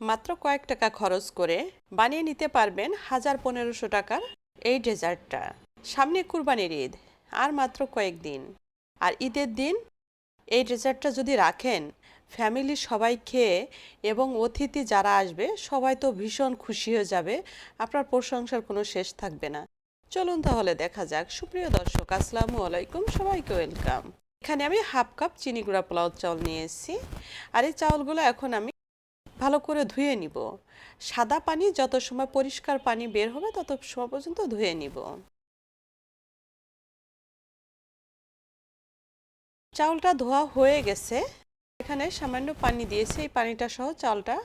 মাত্র কয়েক টাকা খরচ করে বানিয়ে নিতে পারবেন হাজার পনেরোশো টাকার এই ডেজার্টটা। সামনে কুরবানির ঈদ, আর মাত্র কয়েকদিন আর ঈদের দিন এই ডেজার্টটা যদি রাখেন ফ্যামিলির সবাই খেয়ে এবং অতিথি যারা আসবে, সবাই তো ভীষণ খুশি হয়ে যাবে। আপনার প্রশংসার কোনো শেষ থাকবে না। চলুন তাহলে দেখা যাক। সুপ্রিয় দর্শক, আসসালামু আলাইকুম। সবাইকে ওয়েলকাম। এখানে আমি হাফ কাপ চিনি গুঁড়া পোলাও চাউল নিয়ে এসেছি। আর এই চাউলগুলো এখন আমি ভালো করে ধুয়ে নিব। সাদা পানি যত সময় পরিষ্কার পানি বের হবে তত সময় পর্যন্ত ধুয়ে নিব। চাউলটা ধোয়া হয়ে গেছে। এখানে সামান্য পানি দিয়েছি। এই পানিটা সহ চালটা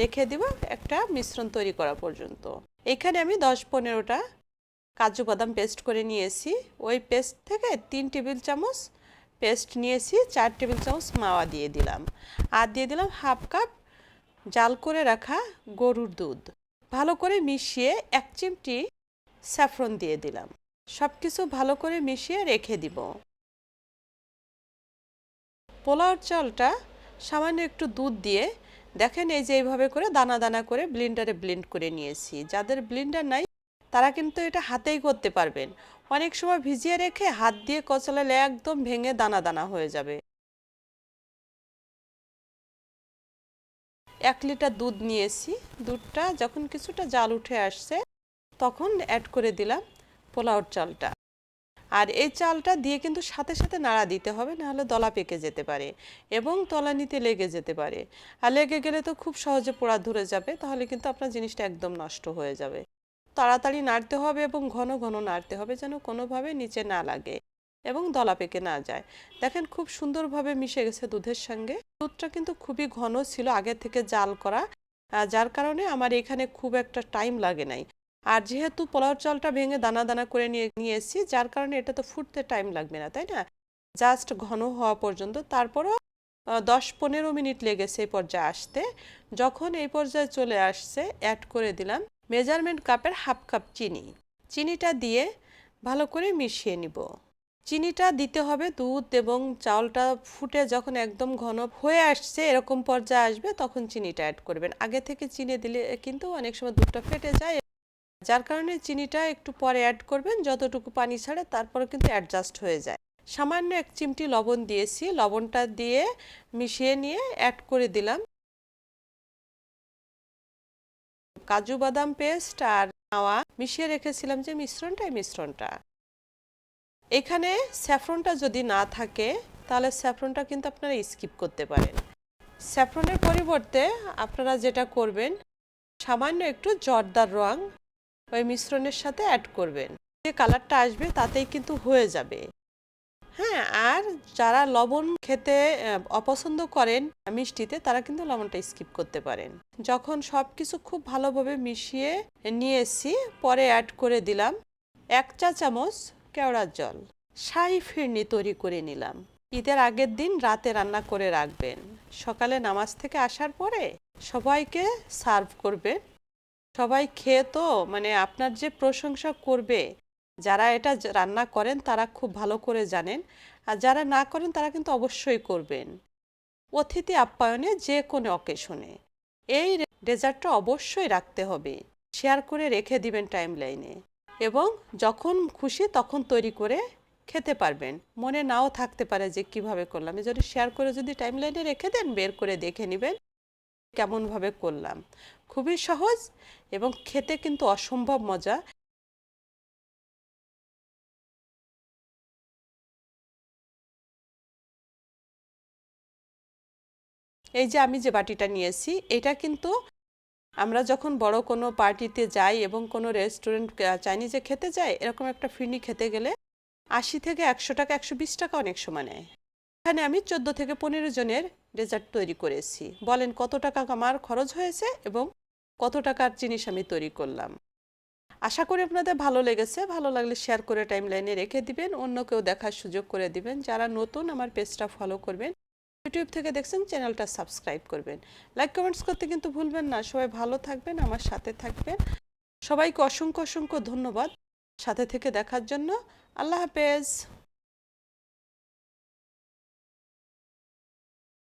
রেখে দিব একটা মিশ্রণ তৈরি করা পর্যন্ত। এখানে আমি দশ পনেরোটা কাজু বাদাম পেস্ট করে নিয়েছি। ওই পেস্ট থেকে তিন টেবিল চামচ পেস্ট নিয়েছি। চার টেবিল চামচ মাওয়া দিয়ে দিলাম। আর দিয়ে দিলাম হাফ কাপ জাল করে রাখা গরুর দুধ। ভালো করে মিশিয়ে এক চিমটি স্যাফরন দিয়ে দিলাম। সব কিছু ভালো করে মিশিয়ে রেখে দিব। পোলাওর চালটা সামান্য একটু দুধ দিয়ে দেখেন এই যে এইভাবে করে দানা দানা করে ব্লিন্ডারে ব্লেন্ড করে নিয়েছি। যাদের ব্লিন্ডার নাই, তারা কিন্তু এটা হাতেই করতে পারবেন। অনেক সময় ভিজিয়ে রেখে হাত দিয়ে কচলালে একদম ভেঙে দানা দানা হয়ে যাবে। এক লিটার দুধ নিয়েছি। দুধটা যখন কিছুটা জাল উঠে আসছে, তখন অ্যাড করে দিলাম পোলাওর চালটা। আর এই চালটা দিয়ে কিন্তু সাথে সাথে নাড়া দিতে হবে, নাহলে দলা পেকে যেতে পারে এবং তলানিতে লেগে যেতে পারে। আর লেগে গেলে তো খুব সহজে পোড়া ধরে যাবে, তাহলে কিন্তু আপনার জিনিসটা একদম নষ্ট হয়ে যাবে। তাড়াতাড়ি নাড়তে হবে এবং ঘন ঘন নাড়তে হবে যেন কোনোভাবে নিচে না লাগে এবং দলা পেকে না যায়। দেখেন খুব সুন্দরভাবে মিশে গেছে দুধের সঙ্গে। দুধটা কিন্তু খুবই ঘন ছিল আগে থেকে জাল করা যার কারণে আমার এখানে খুব একটা টাইম লাগে নাই। আর যেহেতু পোলাও চালটা ভেঙে দানা দানা করে নিয়ে নিয়ে এসেছি, যার কারণে এটা তো ফুটতে টাইম লাগবে না, তাই না? জাস্ট ঘন হওয়া পর্যন্ত। তারপরও দশ পনেরো মিনিট লেগেছে এই পর্যায়ে আসতে। যখন এই পর্যায়ে চলে আসছে অ্যাড করে দিলাম মেজারমেন্ট কাপের হাফ কাপ চিনি। চিনিটা দিয়ে ভালো করে মিশিয়ে নিব। চিনিটা দিতে হবে, দুধ এবং চাউলটা ফুটে যখন একদম ঘন হয়ে আসছে, এরকম পর্যায়ে আসবে, তখন চিনিটা অ্যাড করবেন। আগে থেকে চিনি দিলে কিন্তু অনেক সময় দুধটা ফেটে যায়। যার কারণে চিনিটা একটু পরে অ্যাড করবেন, যতটুকু পানি ছাড়ে তারপরে কিন্তু অ্যাডজাস্ট হয়ে যায়। সামান্য এক চিমটি লবণ দিয়েছি, লবণটা দিয়ে মিশিয়ে নিয়ে অ্যাড করে দিলাম। কাজু বাদাম পেস্ট আর নাওয়া মিশিয়ে রেখেছিলাম যে মিশ্রণটা, এই মিশ্রণটা। এখানে স্যাফরনটা যদি না থাকে, তাহলে স্যাফরনটা কিন্তু আপনারা স্কিপ করতে পারেন। স্যাফরনের পরিবর্তে আপনারা যেটা করবেন, সামান্য একটু জর্দার রং ওই মিশ্রণের সাথে অ্যাড করবেন। যে কালারটা আসবে, তাতেই কিন্তু হয়ে যাবে। হ্যাঁ আর যারা লবণ খেতে অপছন্দ করেন মিষ্টিতে, তারা কিন্তু লবণটা স্কিপ করতে পারেন। যখন সব কিছু খুব ভালোভাবে মিশিয়ে নিয়েছি, পরে অ্যাড করে দিলাম এক চা চামচ কেওড়ার জল। শাহি ফিরনি তৈরি করে নিলাম। ঈদের আগের দিন রাতে রান্না করে রাখবেন। সকালে নামাজ থেকে আসার পরে সবাইকে সার্ভ করবেন। সবাই খেয়ে তো মানে আপনার যে প্রশংসা করবে, যারা এটা রান্না করেন তারা খুব ভালো করে জানেন। আর যারা না করেন তারা কিন্তু অবশ্যই করবেন। অতিথি আপ্যায়নে যে কোনো অকেশনে। এই ডেজার্টটা অবশ্যই রাখতে হবে। শেয়ার করে রেখে দিবেন টাইম লাইনে এবং যখন খুশি তখন তৈরি করে খেতে পারবেন। মনে নাও থাকতে পারে যে কীভাবে করলাম। এই যদি শেয়ার করে যদি টাইম লাইনে রেখে দেন, বের করে দেখে নেবেন কেমনভাবে করলাম। খুবই সহজ এবং খেতে কিন্তু অসম্ভব মজা। এই যে আমি যে বাটিটা নিয়েছি, এটা কিন্তু আমরা যখন বড় কোনো পার্টিতে যাই এবং কোনো রেস্টুরেন্ট চাইনিজে খেতে যাই, এরকম একটা ফিরনি খেতে গেলে আশি থেকে একশো টাকা, একশো বিশ টাকা অনেক সময় নেয়। এখানে আমি চোদ্দ থেকে পনেরো জনের ডেজার্ট তৈরি করেছি। বলেন কত টাকা আমার খরচ হয়েছে এবং কত টাকার জিনিস আমি তৈরি করলাম। আশা করি আপনাদের ভালো লেগেছে। ভালো লাগলে শেয়ার করে টাইম লাইনে রেখে দিবেন। অন্য কেউ দেখার সুযোগ করে দিবেন। যারা নতুন আমার পেজটা ফলো করবেন ইউটিউব থেকে দেখছেন, চ্যানেলটা সাবস্ক্রাইব করবেন। লাইক কমেন্টস করতে কিন্তু ভুলবেন না। সবাই ভালো থাকবেন, আমার সাথে থাকবেন। সবাইকে অসংখ্য অসংখ্য ধন্যবাদ। সাথে থেকে দেখার জন্য আল্লাহ হাফেজ।